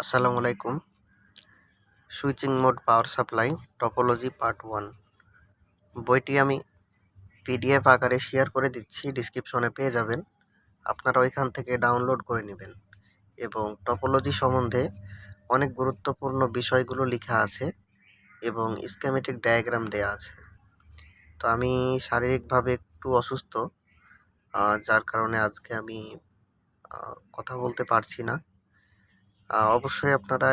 আসসালামু আলাইকুম। Switching mode, power supply, topology part one. বইটি আমি পিডিএফ আকারে শেয়ার করে দিচ্ছি, ডিসক্রিপশনে পেয়ে যাবেন। আপনারা ওইখান থেকে ডাউনলোড করে নেবেন। এবং টপোলজি সম্বন্ধে অনেক গুরুত্বপূর্ণ বিষয়গুলো লেখা আছে এবং স্কেমেটিক ডায়াগ্রাম দেয়া আছে। তো আমি শারীরিকভাবে একটু অসুস্থ যার কারণে আজকে আমি কথা বলতে পারছি না। অবশ্যই আপনারা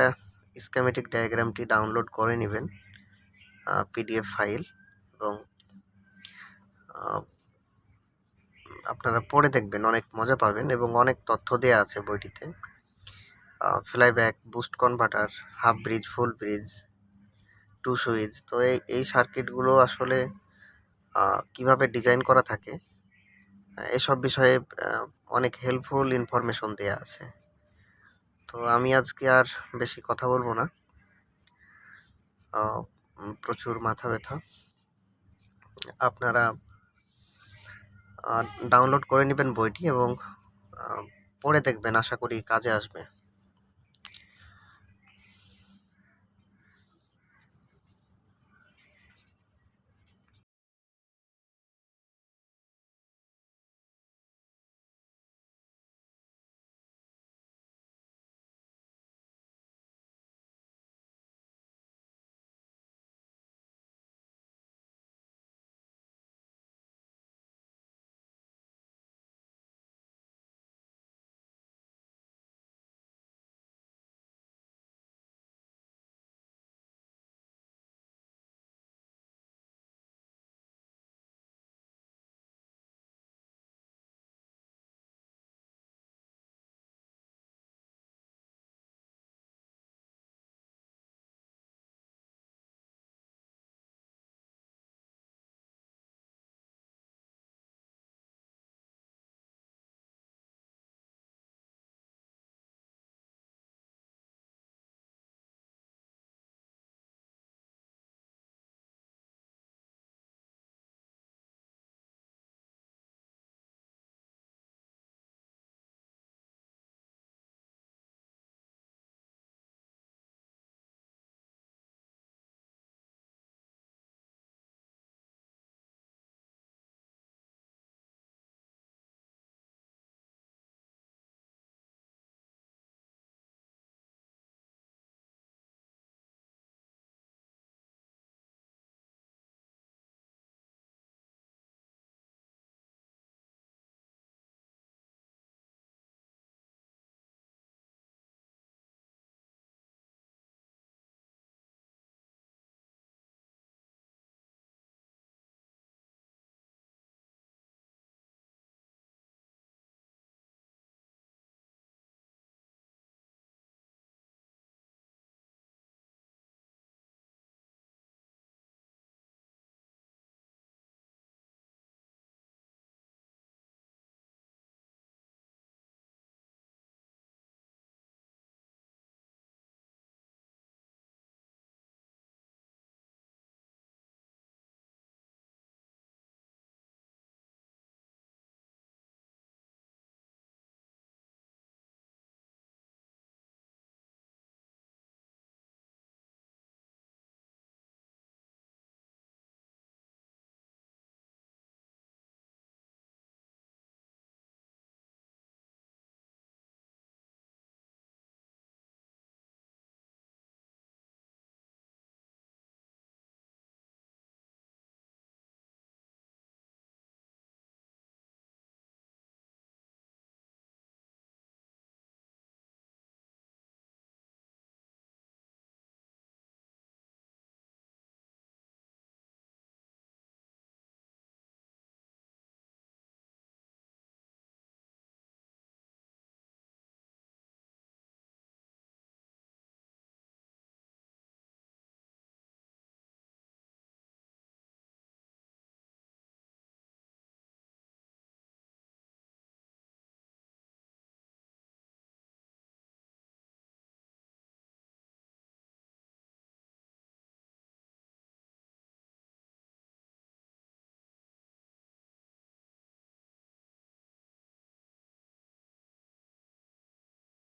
স্কেমেটিক ডায়াগ্রামটি ডাউনলোড করে নেবেন পিডিএফ ফাইল এবং আপনারা পড়ে দেখবেন, অনেক মজা পাবেন এবং অনেক তথ্য দেওয়া আছে বইটিতে। Flyback boost converter half bridge full bridge two switch তো এই এই সার্কিটগুলো আসলে কীভাবে ডিজাইন করা থাকে, এসব বিষয়ে অনেক হেল্পফুল ইনফরমেশন দেওয়া আছে। তো আমি আজকে আর বেশি কথা বলব না। প্রচুর মাথা ব্যথা। আপনারা ডাউনলোড করে নেবেন বইটি এবং পড়ে দেখবেন, আশা করি কাজে আসবে।